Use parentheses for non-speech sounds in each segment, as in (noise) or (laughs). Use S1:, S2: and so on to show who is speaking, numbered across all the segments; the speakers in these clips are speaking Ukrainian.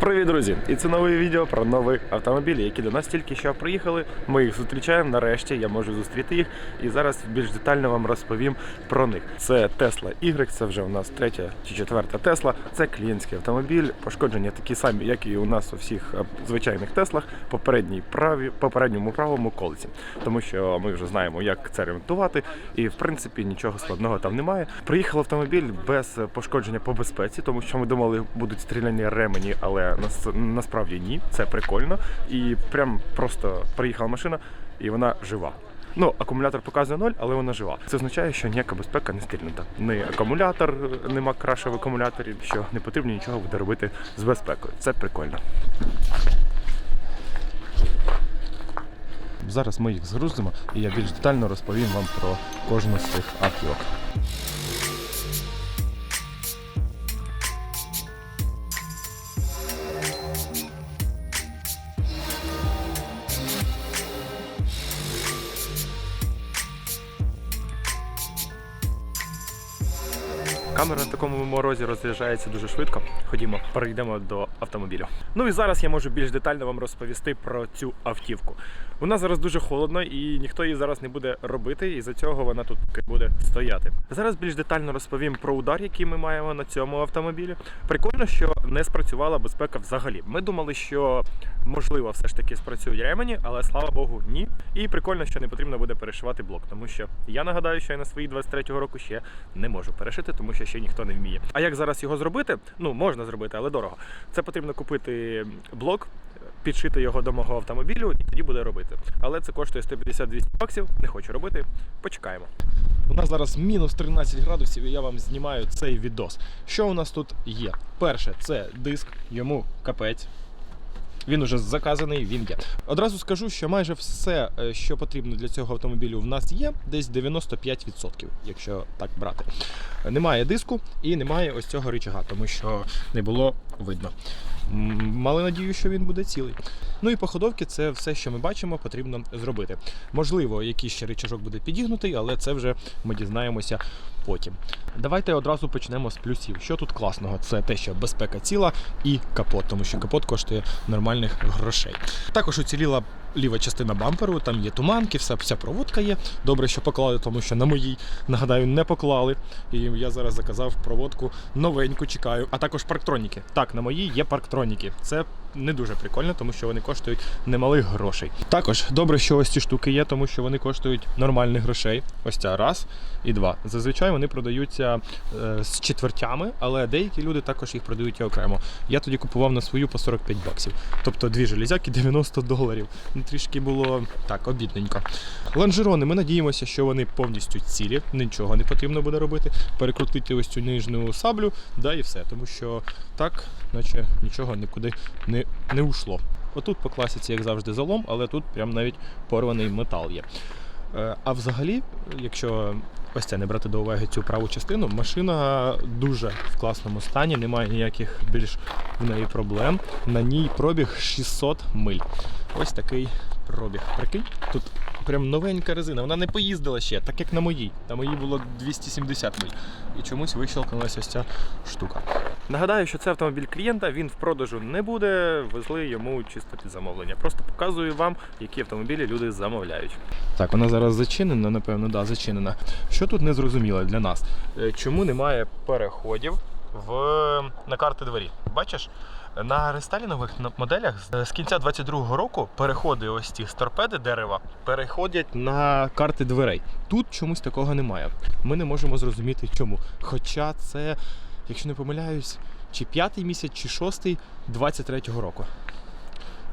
S1: Привіт, друзі! І це нове відео про нові автомобілі, які до нас тільки що приїхали. Ми їх зустрічаємо. Нарешті я можу зустріти їх. І зараз більш детально вам розповім про них. Це Tesla Y, це вже у нас третя чи четверта Tesla. Це клієнтський автомобіль. Пошкодження такі самі, як і у нас у всіх е, звичайних Теслах, попередній праві, попередньому правому колесі. Тому що ми вже знаємо, як це ремонтувати, і в принципі нічого складного там немає. Приїхав автомобіль без пошкодження по безпеці, тому що ми думали, будуть стріляні ремені, але нас, насправді ні. Це прикольно. І прям просто приїхала машина, і вона жива. Ну, акумулятор показує 0, але вона жива. Це означає, що ніяка безпека не стрільнута. Не акумулятор, нема краще в акумуляторі, що не потрібно нічого буде робити з безпекою. Це прикольно. Зараз ми їх згрузимо, і я більш детально розповім вам про кожну з цих автівок. Такому морозі розряджається дуже швидко. Ходімо, перейдемо до автомобілю. Ну і зараз я можу більш детально вам розповісти про цю автівку. Вона зараз дуже холодно і ніхто її зараз не буде робити, і за цього вона тут буде стояти. Зараз більш детально розповім про удар, який ми маємо на цьому автомобілі. Прикольно, що не спрацювала безпека взагалі. Ми думали, що можливо все ж таки спрацюють ремені, але слава Богу, ні. І прикольно, що не потрібно буде перешивати блок, тому що я нагадаю, що я на свої 23-го року ще не можу перешити, тому що ще ніхто не вміє. А як зараз його зробити? Ну можна зробити, але дорого. Це потрібно купити блок. Підшити його до мого автомобілю і тоді буде робити. Але це коштує 150-200 баксів. Не хочу робити. Почекаємо. У нас зараз мінус 13 градусів, і я вам знімаю цей відос. Що у нас тут є? Перше, це диск, йому капець. Він уже заказаний, він є. Одразу скажу, що майже все, е, що потрібно для цього автомобілю, в нас є, десь 95%, якщо так брати. Немає диску і немає ось цього рычага, тому що не було видно. Мали надію, що він буде цілий. Ну і по ходовці це все, що ми бачимо, потрібно зробити. Можливо, якийсь ще ричажок буде підігнутий, але це вже ми дізнаємося потім. Давайте одразу почнемо з плюсів. Що тут класного? Це те, що безпека ціла і капот, тому що капот коштує нормальних грошей. Також уціліла ліва частина бамперу, там є туманки, вся, вся проводка є. Добре, що поклали, тому що на моїй, нагадаю, не поклали. І я зараз заказав проводку новеньку, чекаю. А також парктроніки. Так, на моїй є парктроніки. Це не дуже прикольно, тому що вони коштують немалих грошей. Також добре, що ось ці штуки є, тому що вони коштують нормальних грошей. Ось ця раз і два. Зазвичай вони продаються е, з четвертями, але деякі люди також їх продають і окремо. Я тоді купував на свою по 45 баксів. Тобто дві железяки 90 доларів. Ну, трішки було так, обідненько. Лонжерони, ми надіємося, що вони повністю цілі, нічого не потрібно буде робити. Перекрутити ось цю нижню саблю, да і все. Тому що так, наче нічого нікуди не, не ушло. Отут по класіці, як завжди, залом, але тут прям навіть порваний метал є. Е, А взагалі, якщо ось це не брати до уваги цю праву частину, машина дуже в класному стані, немає ніяких більш в неї проблем. На ній пробіг 600 миль. Ось такий пробіг. Прикинь, тут прям новенька резина. Вона не поїздила ще, так як на моїй. На моїй було 270 миль. І чомусь вищелкнулася ось ця штука. Нагадаю, що це автомобіль клієнта, він в продажу не буде, везли йому чисто під замовлення. Просто показую вам, які автомобілі люди замовляють. Так, вона зараз зачинена, напевно, да, зачинена. Що тут не зрозуміло для нас? Е, Чому немає переходів в... на карти двері? Бачиш? На рестайлінгових моделях з- з кінця 22-го року переходи ось ці з торпеди дерева переходять на карти дверей. Тут чомусь такого немає. Ми не можемо зрозуміти чому. Хоча це, якщо не помиляюсь, чи п'ятий місяць, чи шостий 23-го року.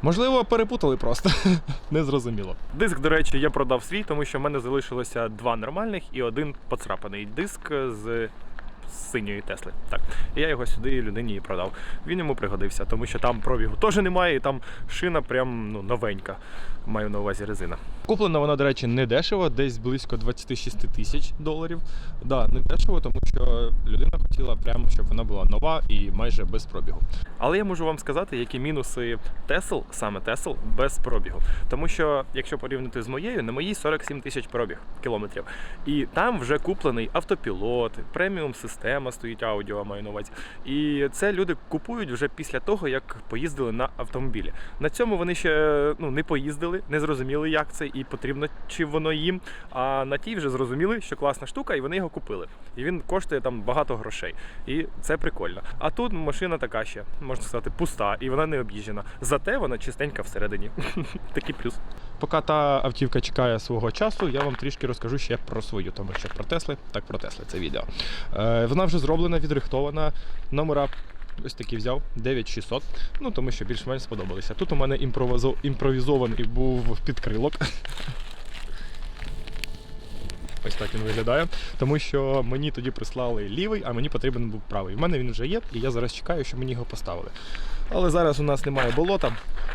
S1: Можливо, перепутали просто. (laughs) Не зрозуміло. Диск, до речі, я продав свій, тому що в мене залишилося два нормальних і один поцарапаний диск з синьої Тесли. Так. І я його сюди людині і продав. Він йому пригодився, тому що там пробігу теж немає, і там шина прям ну, новенька. Маю на увазі резина. Куплена вона, до речі, не дешево, десь близько 26 тисяч доларів. Да, не дешево, тому що людина хотіла прямо, щоб вона була нова і майже без пробігу. Але я можу вам сказати, які мінуси Тесл, саме Тесл, без пробігу. Тому що, якщо порівняти з моєю, на моїй 47 тисяч пробіг кілометрів. І там вже куплений автопілот, преміум система. Система стоїть аудіо, маю на увазі. І це люди купують вже після того, як поїздили на автомобілі. На цьому вони ще ну, не поїздили, не зрозуміли, як це і потрібно чи воно їм. А на тій вже зрозуміли, що класна штука, і вони його купили. І він коштує там багато грошей. І це прикольно. А тут машина така ще, можна сказати, пуста, і вона не об'їжджена. Зате вона чистенька всередині. (laughs) Такий плюс. Поки та автівка чекає свого часу, я вам трішки розкажу ще про свою, тому що про Тесли, так про Тесли це відео. Е, вона вже зроблена, відрихтована. Номера ось такі взяв 9600. Ну тому що більш-менш сподобалися. Тут у мене імпровізований був підкрилок. Ось так він виглядає. Тому що мені тоді прислали лівий, а мені потрібен був правий. У мене він вже є, і я зараз чекаю, щоб мені його поставили. Але зараз у нас немає болота,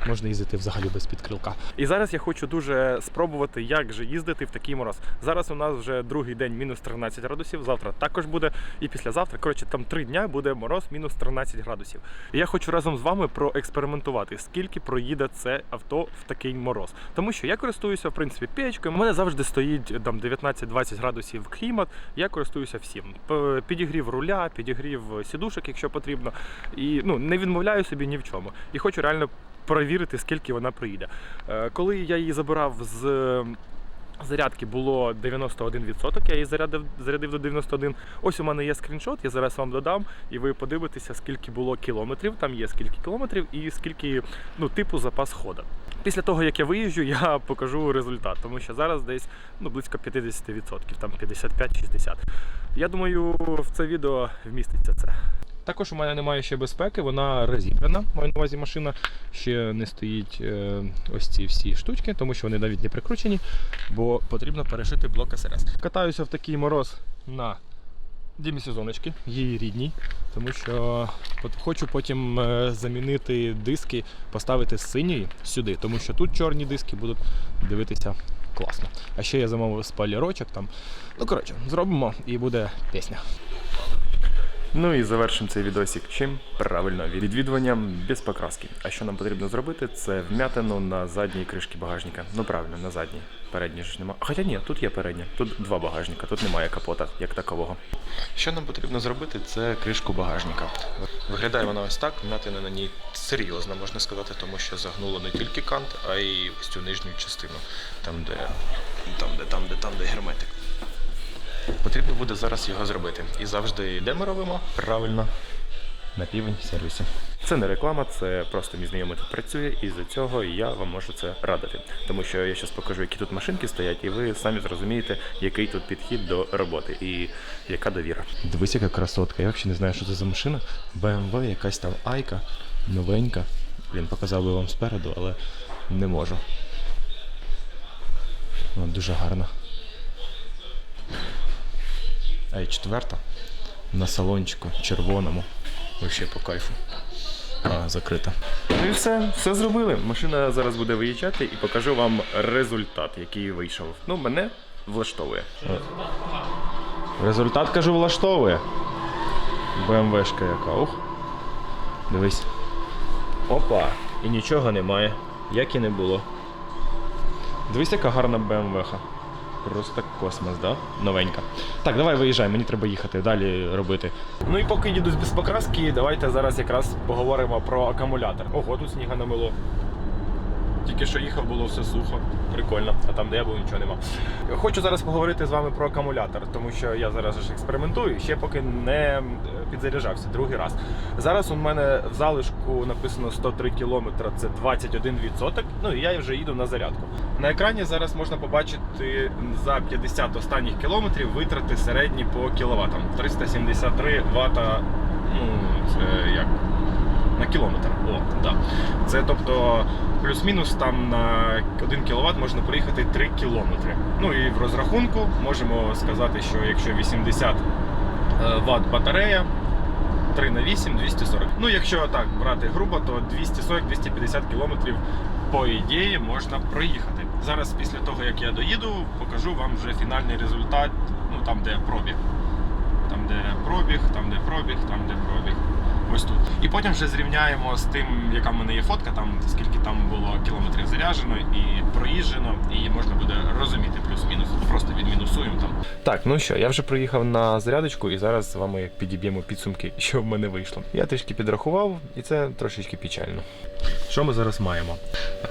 S1: можна їздити взагалі без підкрилка. І зараз я хочу дуже спробувати, як же їздити в такий мороз. Зараз у нас вже другий день мінус 13 градусів, завтра також буде, і післязавтра, коротше, там три дня буде мороз мінус 13 градусів. І я хочу разом з вами проекспериментувати, скільки проїде це авто в такий мороз. Тому що я користуюся, в принципі, печкою. У мене завжди стоїть там 19-20 градусів клімат. Я користуюся всім. Підігрів руля, підігрів сідушок, якщо потрібно. І ну, не відмовляю собі ні в чому. І хочу реально перевірити, скільки вона проїде. Е, Коли я її забирав з. Зарядки було 91%, я її зарядив, зарядив до 91%. Ось у мене є скріншот, я зараз вам додам, і ви подивитеся, скільки було кілометрів. Там є скільки кілометрів і скільки ну, типу запас хода. Після того, як я виїжджу, я (laughs) покажу результат, тому що зараз десь ну, близько 50%, там 55-60%. Я думаю, в це відео вміститься це. Також у мене немає ще безпеки, вона розібрана. Маю на увазі машина ще не стоїть е, ось ці всі штучки, тому що вони навіть не прикручені, бо потрібно перешити блок СРС. Катаюся в такий мороз на демісезоночки, її рідній, тому що хочу потім е, замінити диски, поставити синьої сюди, тому що тут чорні диски будуть дивитися класно. А ще я замовив спойлерочок там. Ну коротше, зробимо і буде пісня. Ну і завершимо цей відосик чим? Правильно, відвідуванням без покраски. А що нам потрібно зробити, це вмятину на задній кришці багажника. Ну правильно, на задній. Передній ж немає. Хоча ні, тут є передня. Тут два багажника, тут немає капота як такового. Що нам потрібно зробити, це кришку багажника. Виглядає вона ось так, вмятина на ній серйозна, можна сказати, тому що загнуло не тільки кант, а й ось цю нижню частину. Там, де там, де, там, де, там, де герметик. Потрібно буде зараз його зробити. І завжди де ми робимо? Правильно. На півень сервісі. Це не реклама, це просто мій знайомий тут працює, і за цього я вам можу це радити. Тому що я зараз покажу, які тут машинки стоять, і ви самі зрозумієте, який тут підхід до роботи і яка довіра. Дивись, яка красотка. Я взагалі не знаю, що це за машина. BMW, якась там айка, новенька. Він показав би вам спереду, але не можу. Вона дуже гарна. А і четверта на салончику червоному. Вообще по кайфу. А, закрита. Ну і все, все зробили. Машина зараз буде виїжджати і покажу вам результат, який вийшов. Ну, мене влаштовує. Результат, кажу, влаштовує. БМВшка яка. Ух. Дивись. Опа. І нічого немає. Як і не було. Дивись, яка гарна БМВха. Просто космос, да? Новенька. Так, давай виїжджай, мені треба їхати, далі робити. Ну і поки їду без покраски, давайте зараз якраз поговоримо про акумулятор. Ого, тут сніга намило. Тільки що їхав, було все сухо, прикольно, а там, де я був, нічого нема. Хочу зараз поговорити з вами про акумулятор, тому що я зараз ж експериментую, ще поки не е, підзаряджався другий раз. Зараз у мене в залишку написано 103 км, це 21%. Ну і я вже їду на зарядку. На екрані зараз можна побачити за 50 останніх кілометрів витрати середні по кіловатам. 373 вата. Ну, це як на кілометр. О, да. Це тобто плюс-мінус там на 1 кВт можна проїхати 3 кілометри. Ну і в розрахунку можемо сказати, що якщо 80 Вт батарея, 3 на 8 240. Ну, якщо так брати грубо, то 240-250 кілометрів по ідеї можна проїхати. Зараз, після того як я доїду, покажу вам вже фінальний результат, ну там де пробіг. Там, де пробіг, там, де пробіг, там, де пробіг. Ось тут. І потім вже зрівняємо з тим, яка в мене є фотка, там скільки там було кілометрів заряджено і проїжджено, і можна буде розуміти плюс-мінус. Просто відмінусуємо там. Так, ну що, я вже приїхав на зарядочку і зараз з вами підіб'ємо підсумки, (laughs) що в мене вийшло. Я трішки підрахував, і це трошечки печально. Що ми зараз маємо?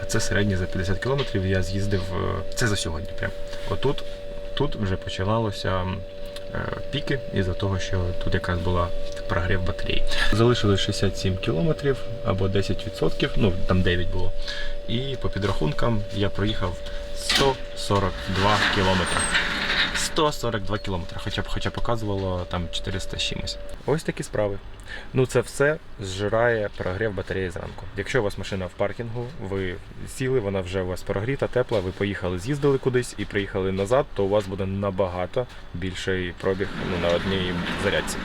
S1: Це середній за 50 кілометрів. Я з'їздив. е, Це за сьогодні. Прям отут, тут вже починалося е, піки із-за того, що тут якраз була прогрів батареї. Залишилось 67 кілометрів або 10%, ну там 9 було. І по підрахункам я проїхав 142 кілометри. 142 кілометри, хоча б хоча показувало там 400 чимось. Ось такі справи. Ну це все зжирає прогрів батареї зранку. Якщо у вас машина в паркінгу, ви сіли, вона вже у вас прогріта, тепла, ви поїхали, з'їздили кудись і приїхали назад, то у вас буде набагато більший пробіг ну, на одній зарядці.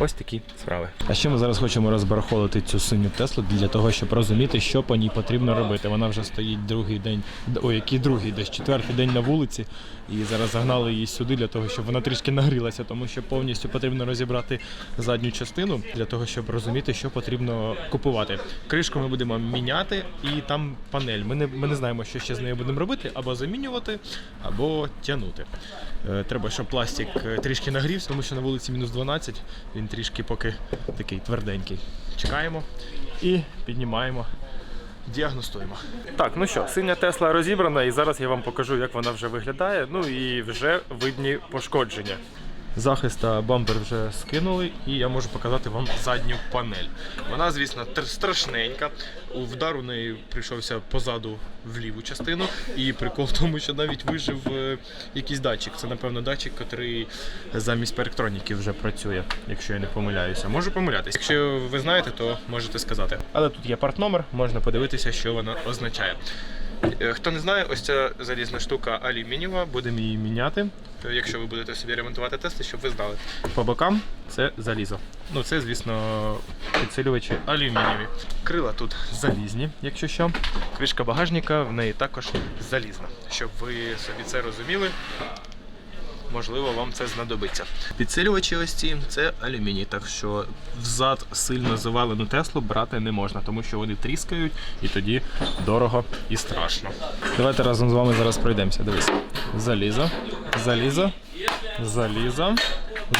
S1: Ось такі справи.
S2: А ще ми зараз хочемо розбарахолити цю синю Теслу для того, щоб розуміти, що по ній потрібно робити. Вона вже стоїть другий день, ой, який другий, десь четвертий день на вулиці. І зараз загнали її сюди для того, щоб вона трішки нагрілася, тому що повністю потрібно розібрати задню частину для того, щоб розуміти, що потрібно купувати. Кришку ми будемо міняти, і там панель. Ми не, ми не знаємо, що ще з нею будемо робити, або замінювати, або тягнути. Е, Треба, щоб пластик е, трішки нагрівся, тому що на вулиці мінус 12, він трішки поки такий тверденький. Чекаємо і піднімаємо, діагностуємо.
S1: Так, ну що, синя Тесла розібрана, і зараз я вам покажу, як вона вже виглядає. Ну і вже видні пошкодження.
S2: Захист та бампер вже скинули, і я можу показати вам задню панель.
S1: Вона, звісно, страшненька.
S2: Вдар у неї прийшовся позаду в ліву частину, і прикол в тому, що навіть вижив е, якийсь датчик. Це, напевно, датчик, який замість електроніки вже працює, якщо я не помиляюся. Можу помилятися. Якщо ви знаєте, то можете сказати. Але тут є партномер, можна подивитися, що вона означає. Е, Хто не знає, ось ця залізна штука алюмінієва, будемо її міняти. Е, Якщо ви будете собі ремонтувати тести, щоб ви знали. По бокам це залізо. Ну, це, звісно, підсилювачі алюмінієві. Крила тут залізні, якщо що. Кришка багажника в неї також залізна. Щоб ви собі це розуміли, можливо, вам це знадобиться. Підсилювачі ось ці це алюміній, так що взад сильно завалену Теслу брати не можна, тому що вони тріскають і тоді дорого і страшно. Давайте разом з вами зараз пройдемося. Дивись. Залізо, залізо, залізо,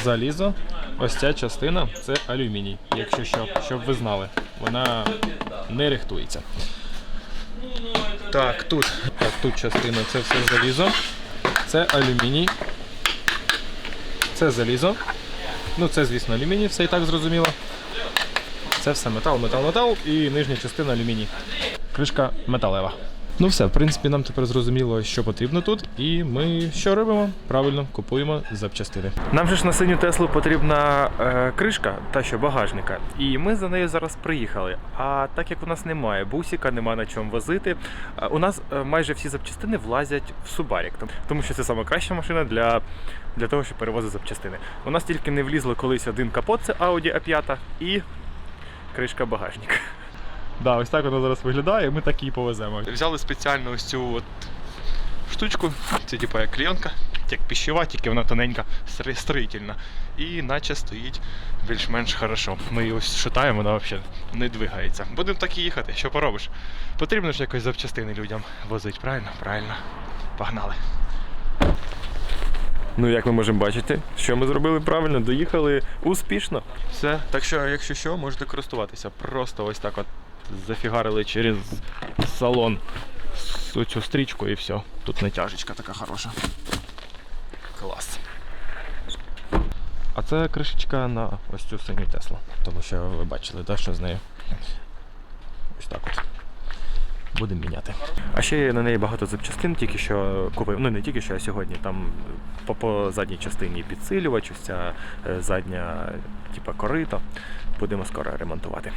S2: залізо. Ось ця частина це алюміній, якщо що, щоб ви знали. Вона не рихтується. Так, тут. Так, тут частина це все залізо. Це алюміній. Це залізо. Ну, це, звісно, алюміній, все і так зрозуміло. Це все метал, метал, метал і нижня частина алюміній. Кришка металева. Ну все, в принципі, нам тепер зрозуміло, що потрібно тут, і ми що робимо? Правильно, купуємо запчастини.
S1: Нам же ж на синю Теслу потрібна е, кришка, та що багажника, і ми за нею зараз приїхали. А так як у нас немає бусика, нема на чому возити, е, у нас е, майже всі запчастини влазять в Субарік, тому що це найкраща машина для, для того, щоб перевозити запчастини. У нас тільки не влізло колись один капот, це Audi A5 і кришка багажника.
S2: Да, ось так воно зараз виглядає, ми так її повеземо. Взяли спеціально ось цю от штучку, це типу як клієнка, як піщова, тільки вона тоненька, строїтельна. І наче стоїть більш-менш хорошо. Ми її ось шатаємо, вона взагалі не двигається. Будемо так і їхати, що поробиш. Потрібно ж якось запчастини людям возити, правильно? Правильно. Погнали.
S1: Ну, як ми можемо бачити, що ми зробили правильно, доїхали успішно.
S2: Все, так що, якщо що, можете користуватися. Просто ось так от зафігарили через салон цю стрічку і все. Тут натяжечка така хороша. Клас. А це кришечка на ось цю синю Теслу. Тому що ви бачили, да, що з нею. Ось так от. Будемо міняти.
S1: А ще на неї багато запчастин, тільки що купив. Ну не тільки що, а сьогодні. Там по, по задній частині підсилювач, ось ця е, задня, типа корито. Будемо скоро ремонтувати.